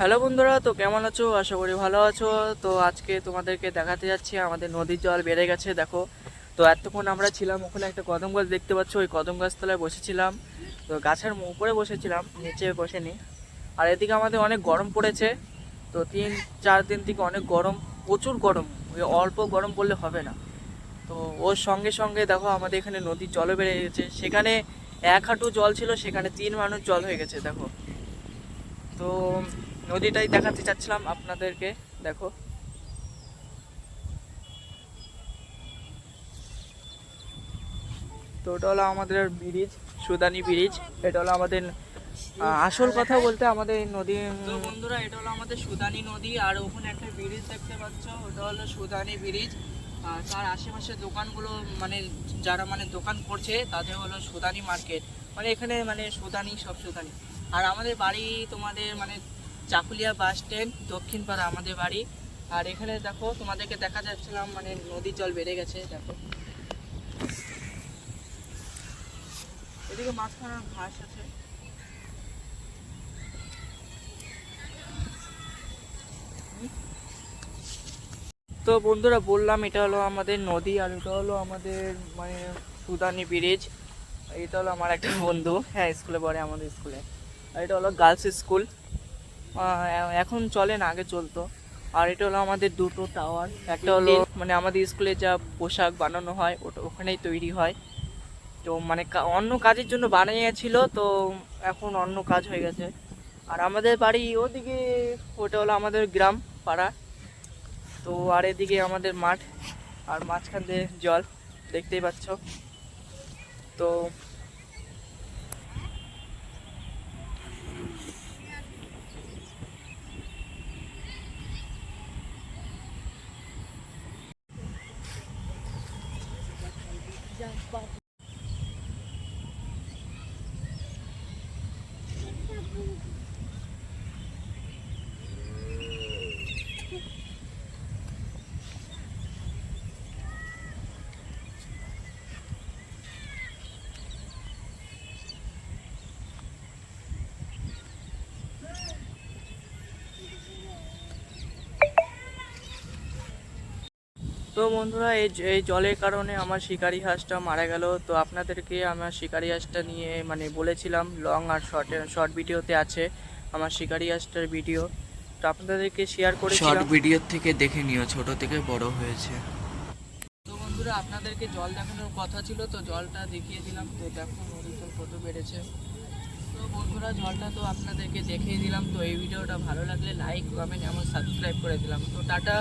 Hello বন্ধুরা, তো কেমন আছো? আশা করি ভালো আছো। তো আজকে তোমাদেরকে দেখাতে যাচ্ছি, আমাদের নদীর জল বেড়ে গেছে, দেখো। তো এতক্ষণ আমরা ছিলাম, ওখানে একটা কদম গাছ দেখতে পাচ্ছ, ওই কদম গাছ তলায় বসেছিলাম। তো গাছের উপরে বসেছিলাম, নিচে বসেনি। আর এদিকে আমাদের অনেক গরম পড়েছে। তো তিন চার দিন থেকে অনেক গরম, প্রচুর গরম। ওই অল্প গরম পড়লে হবে না। তো ওর সঙ্গে সঙ্গে দেখো, আমাদের এখানে নদীর জলও বেড়ে গেছে। সেখানে এক হাঁটু জল ছিল, সেখানে তিন মানুষ জল হয়ে গেছে, দেখো। তো নদীটাই দেখাতে চাচ্ছিলাম আপনাদেরকে, দেখো। তো ওটা হলো আমাদের ব্রিজ, সুদানি ব্রিজ। এটা হলো আমাদের আসল কথা বলতে আমাদের এই নদী তো বন্ধুরা, এটা হলো আমাদের সুদানি নদী, আর ওখানে একটা ব্রিজ দেখতে পাচ্ছ, ওটা হলো সুদানি ব্রিজ। আর তার আশেপাশে দোকানগুলো মানে যারা মানে দোকান করছে, তাদের হলো সুদানি মার্কেট। মানে এখানে মানে সুদানি, সব সুদানি। আর আমাদের বাড়ি তোমাদের মানে চাকুলিয়া বাস স্ট্যান্ড, দক্ষিণ পাড়া আমাদের বাড়ি। আর এখানে দেখো, তোমাদেরকে দেখা যাচ্ছিলাম মানে নদীর জল বেড়ে গেছে, দেখো। এদিকে মাঝখানে ঘাস আছে। তো বন্ধুরা, বললাম এটা হলো আমাদের নদী, আর এটা হলো আমাদের মানে সুদানি ব্রিজ এটা হলো আমার একটা বন্ধু। হ্যাঁ স্কুলে পড়ে আমাদের স্কুলে। আর এটা হলো গার্লস স্কুল এখন চলে না আগে চলতো। আর এটা হলো আমাদের দুটো টাওয়ার একটা হলো মানে আমাদের স্কুলে যা পোশাক বানানো হয় ওটা ওখানেই তৈরি হয়। তো মানে অন্য কাজের জন্য বানিয়েছিল তো এখন অন্য কাজ হয়ে গেছে। আর আমাদের বাড়ি ওদিকে ওটা হলো আমাদের গ্রাম পাড়া। তো আর এদিকে আমাদের মাঠ আর মাঝখান দিয়ে জল দেখতেই পাচ্ছ। তো Thank you. তো বন্ধুরা এই এই জলের কারণে আমার শিকারি হাঁসটা মারা গেল। তো আপনাদেরকে আমার শিকারি হাঁসটা নিয়ে মানে বলেছিলাম লং আর শর্ট শর্ট ভিডিওতে আছে আমার শিকারি হাঁসটার ভিডিও। তো আপনাদেরকে শেয়ার করে শর্ট ভিডিও থেকে দেখে নিও ছোট থেকে বড় হয়েছে। তো বন্ধুরা আপনাদেরকে জল দেখানোর কথা ছিল তো জলটা দেখিয়ে দিলাম। তো দেখো নদীর জল কত বেড়েছে। তো বন্ধুরা জলটা তো আপনাদেরকে দেখিয়ে দিলাম। তো এই ভিডিওটা ভালো লাগলে লাইক কমেন্ট এবং সাবস্ক্রাইব করে দিলাম। তো টাটা।